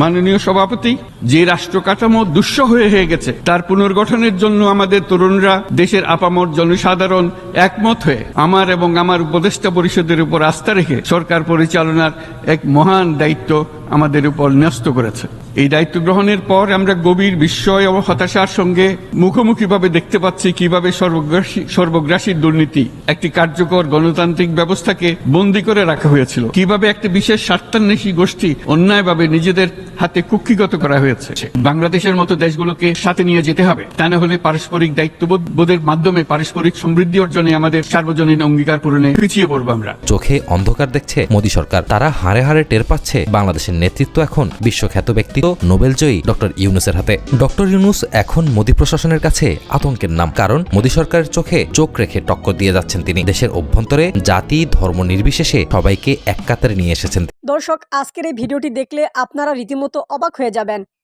মাননীয় সভাপতি, যে রাষ্ট্র কাঠামো দুঃসহ হয়ে হয়ে গেছে, তার পুনর্গঠনের জন্য আমাদের তরুণরা দেশের আপামর জনসাধারণ একমত হয়ে আমার এবং আমার উপদেষ্টা পরিষদের উপর আস্থা রেখে সরকার পরিচালনার এক মহান দায়িত্ব আমাদের উপর ন্যস্ত করেছে। এই দায়িত্ব গ্রহণের পর আমরা গভীর বিস্ময় ও হতাশার সঙ্গে মুখোমুখিভাবে দেখতে পাচ্ছি কীভাবে সর্বগ্রাসী সর্বগ্রাসীর দুর্নীতি একটি কার্যকর গণতান্ত্রিক ব্যবস্থাকে বন্দী করে রাখা হয়েছিল। কীভাবে একটি বিশেষ স্বার্থান্বেষী গোষ্ঠী অন্যায়ভাবে নিজেদের হাতে কুক্ষিগত করা হয়েছে। বাংলাদেশের মতো দেশগুলোকে সাথে নিয়ে যেতে হবে। তা না হলে পারস্পরিক দায়িত্ববোধ বোধের মাধ্যমে পারস্পরিক সমৃদ্ধি অর্জনে আমাদের সার্বজনীন অঙ্গীকার পূরণে পিছিয়ে পড়ব আমরা। চোখে অন্ধকার দেখছে মোদী সরকার। তারা হারে হারে টের পাচ্ছে বাংলাদেশের নেতৃত্ব এখন বিশ্বখ্যাত ব্যক্তিত্ব নোবেলজয়ী ডক্টর ইউনুসের হাতে। ডক্টর ইউনুস এখন মোদী প্রশাসনের কাছে আতঙ্কের নাম, কারণ মোদী সরকারের চোখে চোখ রেখে টক্কর দিয়ে যাচ্ছেন তিনি। দেশের অভ্যন্তরে জাতি, ধর্ম নির্বিশেষে সবাইকে এক কাতারে নিয়ে এসেছেন দর্শক, আজকের এই ভিডিওটি দেখলে আপনারা রীতিমতো অবাক হয়ে যাবেন।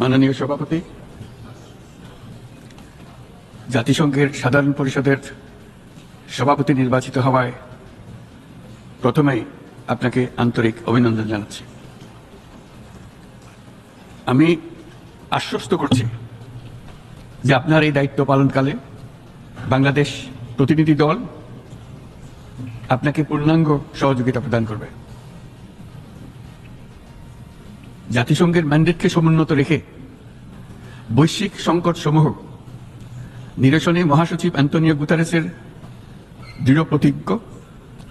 মাননীয় সভাপতি, জাতিসংঘের সাধারণ পরিষদের সভাপতি নির্বাচিত হওয়ায় প্রথমেই আপনাকে আন্তরিক অভিনন্দন জানাচ্ছি। আমি আশ্বস্ত করছি যে আপনার এই দায়িত্ব পালনকালে বাংলাদেশ প্রতিনিধি দল আপনাকে পূর্ণাঙ্গ সহযোগিতা প্রদান করবে। জাতিসংঘের ম্যান্ডেটকে সমুন্নত রেখে বৈশ্বিক সংকট সমূহ নিরসনে মহাসচিব অ্যান্টনিও গুতারেসের দৃঢ় প্রতিজ্ঞ,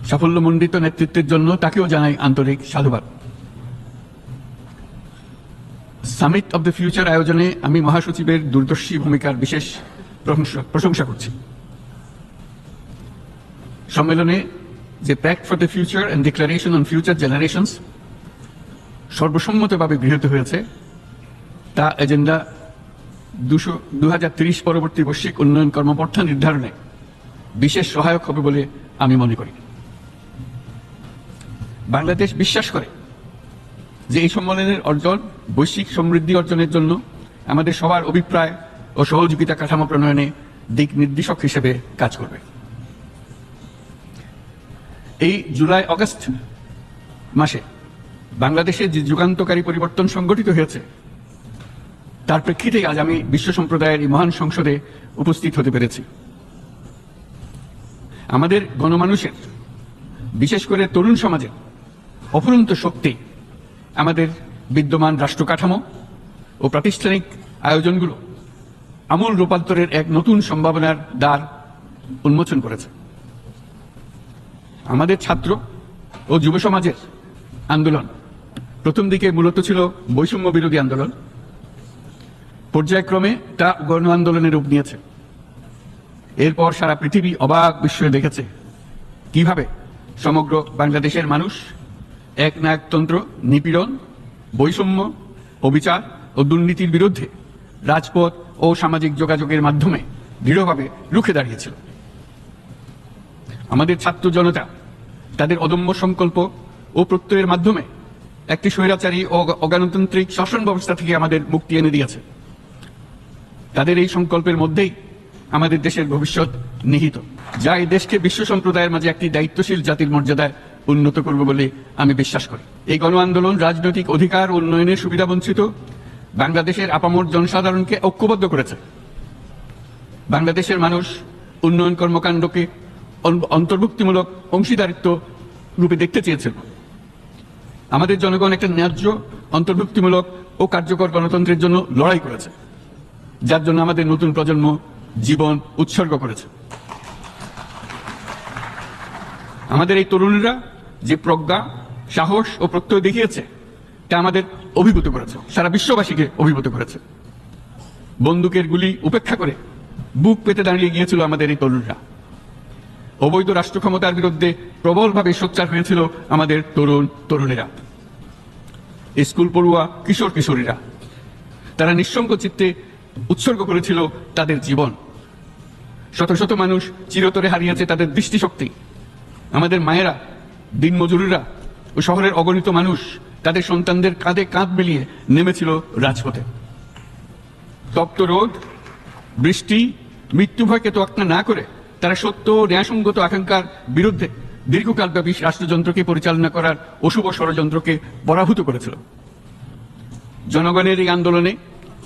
সাফল্যমণ্ডিত নেতৃত্বের জন্য তাকেও জানাই আন্তরিক সাধুবাদ। সামিট অব দ্য ফিউচার আয়োজনে আমি মহাসচিবের দূরদর্শী ভূমিকার বিশেষ প্রশংসা- করছি। সম্মেলনে যে pact for the future and declaration on future generations সর্বসম্মতভাবে গৃহীত হয়েছে, তা এজেন্ডা দুশো দু পরবর্তী বৈশ্বিক উন্নয়ন কর্মপন্থা নির্ধারণে বিশেষ সহায়ক হবে বলে আমি মনে করি। বাংলাদেশ বিশ্বাস করে যে এই সম্মেলনের অর্জন, বৈশ্বিক সমৃদ্ধি অর্জনের জন্য আমাদের সবার অভিপ্রায় ও সহযোগিতা কাঠামো প্রণয়নে দিক নির্দেশক হিসেবে কাজ করবে। এই জুলাই অগস্ট মাসে বাংলাদেশে যে যুগান্তকারী পরিবর্তন সংগঠিত হয়েছে, তার প্রেক্ষিতে আজ আমি বিশ্ব সম্প্রদায়ের এই মহান সংসদে উপস্থিত হতে পেরেছি। আমাদের গণমানুষের, বিশেষ করে তরুণ সমাজের, অফুরন্ত শক্তি, আমাদের বিদ্যমান রাষ্ট্র কাঠামো ও প্রাতিষ্ঠানিক আয়োজনগুলো আমূল রূপান্তরের এক নতুন সম্ভাবনার দ্বার উন্মোচন করেছে। আমাদের ছাত্র ও যুব সমাজের আন্দোলন প্রথম দিকে মূলত ছিল বৈষম্য বিরোধী আন্দোলন। পর্যায়ক্রমে তা গণ আন্দোলনের রূপ নিয়েছে। এরপর সারা পৃথিবী অবাক বিস্ময়ে দেখেছে কীভাবে সমগ্র বাংলাদেশের মানুষ এক নায়কতন্ত্র নিপীড়ন, বৈষম্য, অবিচার ও দুর্নীতির বিরুদ্ধে রাজপথ ও সামাজিক যোগাযোগের মাধ্যমে দৃঢ়ভাবে রুখে দাঁড়িয়েছিল। আমাদের ছাত্র জনতা, তাদের অদম্য সংকল্প ও প্রত্যয়ের মাধ্যমে একটি স্বৈরাচারী ও অগণতান্ত্রিক শাসন ব্যবস্থা থেকে আমাদের মুক্তি এনে দিয়েছে। তাদের এই সংকল্পের মধ্যেই আমাদের দেশের ভবিষ্যৎ নিহিত। যা এই দেশকে বিশ্ব সম্প্রদায়ের মাঝে একটি দায়িত্বশীল জাতির মর্যাদায় উন্নত করবে বলে আমি বিশ্বাস করি। এই গণ আন্দোলন রাজনৈতিক অধিকার উন্নয়নের সুবিধা বঞ্চিত বাংলাদেশের আপামর জনসাধারণকে ঐক্যবদ্ধ করেছে। বাংলাদেশের মানুষ উন্নয়ন কর্মকাণ্ডকে অন্তর্ভুক্তিমূলক অংশীদারিত্ব রূপে দেখতে চেয়েছিল। আমাদের জনগণ একটা ন্যায্য, অন্তর্ভুক্তিমূলক ও কার্যকর গণতন্ত্রের জন্য লড়াই করেছে, যার জন্য আমাদের নতুন প্রজন্ম জীবন উৎসর্গ করেছে। আমাদের এই তরুণরা যে প্রজ্ঞা, সাহস ও প্রত্যয় দেখিয়েছে, তা আমাদের অভিভূত করেছে, সারা বিশ্ববাসীকে অভিভূত করেছে। বন্দুকের গুলি উপেক্ষা করে বুক পেতে দাঁড়িয়ে গিয়েছিল আমাদের এই তরুণরা। অবৈধ রাষ্ট্র ক্ষমতার বিরুদ্ধে প্রবলভাবে সোচ্চার হয়েছিল আমাদের তরুণ তরুণীরা। স্কুল পড়ুয়া কিশোর কিশোরীরা। তারা নিঃসঙ্গ চিত্তে উৎসর্গ করেছিল তাদের জীবন। শত শত মানুষ চিরতরে হারিয়েছে তাদের দৃষ্টিশক্তি। আমাদের মায়েরা, দিনমজুরিরা ও শহরের অগণিত মানুষ তাদের সন্তানদের কাঁধে কাঁধ মিলিয়ে নেমেছিল রাজপথে। তপ্ত রোদ, বৃষ্টি মৃত্যু ভয়কে তোয়াক্কা না করে তারা সত্য ন্যায়সঙ্গত আকাঙ্ক্ষার বিরুদ্ধে দীর্ঘকালব্যাপী রাষ্ট্রযন্ত্রকে পরিচালনা করার অশুভ ষড়যন্ত্রকে পরাভূত করেছিল। জনগণের এই আন্দোলনে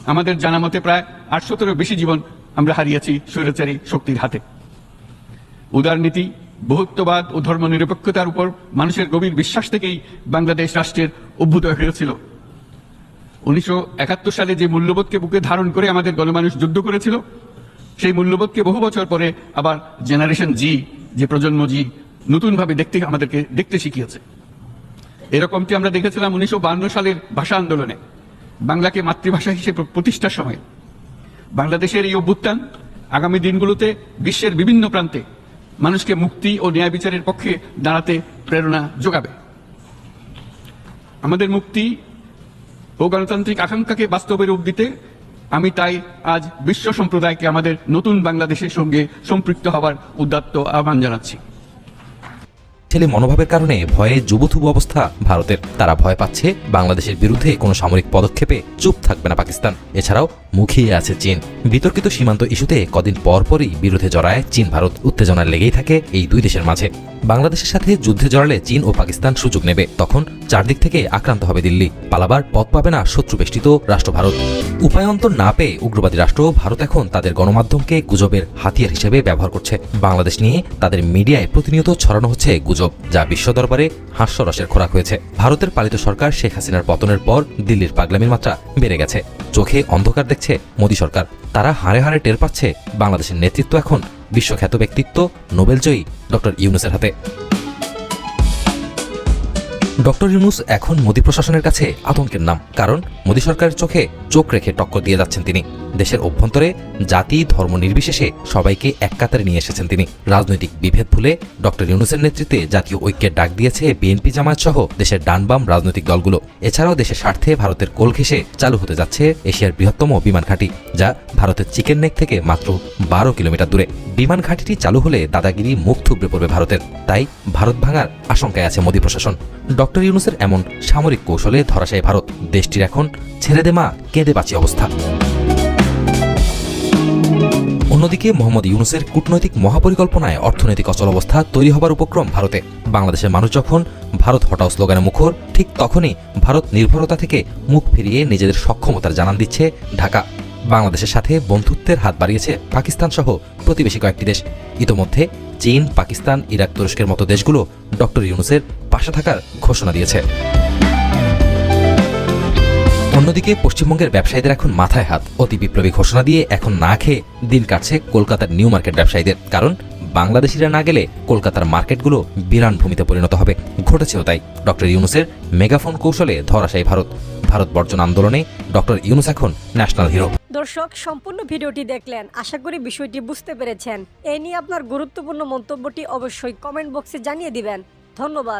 আমাদের জানা মতে প্রায় আটশোতেরও বেশি জীবন আমরা হারিয়েছি স্বৈরাচারী শক্তির হাতে। উদারনীতি বহুত্ববাদ ও ধর্মনিরপেক্ষতার উপর মানুষের গভীর বিশ্বাস থেকেই বাংলাদেশ রাষ্ট্রের অভ্যুদয় হয়েছিল। উনিশশো একাত্তর সালে যে মূল্যবোধকে বুকে ধারণ করে আমাদের গণমানুষ যুদ্ধ করেছিল সেই মূল্যবোধকে বহু বছর পরে আবার জেনারেশন জি যে প্রজন্ম জি নতুনভাবে দেখতে, আমাদেরকে দেখতে শিখিয়েছে। এরকমটি আমরা দেখেছিলাম উনিশশো সালের ভাষা আন্দোলনে, বাংলাকে মাতৃভাষা হিসেবে প্রতিষ্ঠার সময়। বাংলাদেশের এই অভ্যুত্থান আগামী দিনগুলোতে বিশ্বের বিভিন্ন প্রান্তে মানুষকে মুক্তি ও ন্যায় বিচারের পক্ষে দাঁড়াতে প্রেরণা যোগাবে। আমাদের মুক্তি ও গণতান্ত্রিক আকাঙ্ক্ষাকে বাস্তবে রূপ দিতে আমি তাই আজ বিশ্ব সম্প্রদায়কে আমাদের নতুন বাংলাদেশের সঙ্গে সম্পৃক্ত হওয়ার উদ্যাত্ত আহ্বান জানাচ্ছি। ছেলে মনোভাবের কারণে ভয়ে যুবথুবু অবস্থা ভারতের। তারা ভয় পাচ্ছে বাংলাদেশের বিরুদ্ধে কোনো সামরিক পদক্ষেপে চুপ থাকবে না পাকিস্তান। এছাড়াও মুখিয়ে আছে চীন। বিতর্কিত সীমান্ত ইস্যুতে কদিন পর পরই বিরুদ্ধে জড়ায় চীন ভারত। উত্তেজনা লেগেই থাকে এই দুই দেশের মাঝে। বাংলাদেশের সাথে যুদ্ধে জড়ালে চীন ও পাকিস্তান সুযোগ নেবে। তখন চারদিক থেকে আক্রান্ত হবে দিল্লি। পালাবার পথ পাবে না শত্রু বেষ্টিত রাষ্ট্র ভারত। উপায়ন্তর না পেয়ে উগ্রবাদী রাষ্ট্র ভারত এখন তাদের গণমাধ্যমকে গুজবের হাতিয়ার হিসেবে ব্যবহার করছে। বাংলাদেশ নিয়ে তাদের মিডিয়ায় প্রতিনিয়ত ছড়ানো হচ্ছে গুজব। যা বিশ্ব দরবারে হাস্যরসের খোরাক হয়েছে। ভারতের পালিত সরকার শেখ হাসিনার পতনের পর দিল্লির পাগলামির মাত্রা বেড়ে গেছে। চোখে অন্ধকার দেখছে মোদী সরকার। তারা হাড়ে হাড়ে টের পাচ্ছে বাংলাদেশের নেতৃত্ব এখন বিশ্বখ্যাত ব্যক্তিত্ব, নোবেলজয়ী ডক্টর ইউনুসের হাতে। ডক্টর ইউনুস এখন মোদী প্রশাসনের কাছে আতঙ্কের নাম, কারণ মোদী সরকারের চোখে চোখ রেখে টক্কর দিয়ে যাচ্ছেন তিনি। দেশের অভ্যন্তরে জাতি, ধর্ম নির্বিশেষে সবাইকে এক কাতারে নিয়ে এসেছেন তিনি। রাজনৈতিক বিভেদ ভুলে ডক্টর ইউনুসের নেতৃত্বে জাতীয় ঐক্যের ডাক দিয়েছে বিএনপি জামায়াত সহ দেশের ডানবাম রাজনৈতিক দলগুলো। এছাড়াও দেশের স্বার্থে ভারতের কোল ঘেঁষে চালু হতে যাচ্ছে এশিয়ার বৃহত্তম বিমান ঘাঁটি, যা ভারতের চিকেন নেক থেকে মাত্র বারো কিলোমিটার দূরে। বিমান ঘাঁটিটি চালু হলে দাদাগিরি মুখ থুবড়ে পড়বে ভারতের। তাই ভারত ভাঙার আশঙ্কায় আছে মোদী প্রশাসন। ডক্টর ইউনুসের এমন সামরিক কৌশলে ধরাশায় ভারত, দেশটির এখন ছেড়ে দে মা, কেঁদে বাঁচি অবস্থা। অন্যদিকে মোহাম্মদ ইউনুসের কূটনৈতিক মহাপরিকল্পনায় অর্থনৈতিক অচলাবস্থা তৈরি হবার উপক্রম ভারতে। বাংলাদেশের মানুষ যখন ভারত হটাও স্লোগানে মুখর, ঠিক তখনই ভারত নির্ভরতা থেকে মুখ ফিরিয়ে নিজেদের সক্ষমতার জানান দিচ্ছে ঢাকা। বাংলাদেশের সাথে বন্ধুত্বের হাত বাড়িয়েছে পাকিস্তান সহ প্রতিবেশী কয়েকটি দেশ। ইতোমধ্যে চীন, পাকিস্তান, ইরাক তুরস্কের মতো দেশগুলো ডক্টর ইউনুসের পাশে থাকার ঘোষণা দিয়েছে। অন্যদিকে পশ্চিমবঙ্গের ব্যবসায়ীদের এখন মাথায় হাত। অতি বিপ্লবী ঘোষণা দিয়ে এখন না খেয়ে দিন কাটছে কলকাতার নিউ মার্কেট ব্যবসায়ীদের। কারণ বাংলাদেশিরা না গেলে কলকাতার মার্কেটগুলো বিরান ভূমিতে পরিণত হবে। ঘটেছেও তাই। ডক্টর ইউনুসের মেগাফোন কৌশলে ধরাশায়ী ভারত। ভারত বর্জন আন্দোলনে ডক্টর ইউনুস এখন ন্যাশনাল হিরো। দর্শক, সম্পূর্ণ ভিডিওটি দেখলেন। আশা করি বিষয়টি বুঝতে পেরেছেন। এ নিয়ে আপনার গুরুত্বপূর্ণ মন্তব্যটি অবশ্যই কমেন্ট বক্সে জানিয়ে দিবেন। ধন্যবাদ।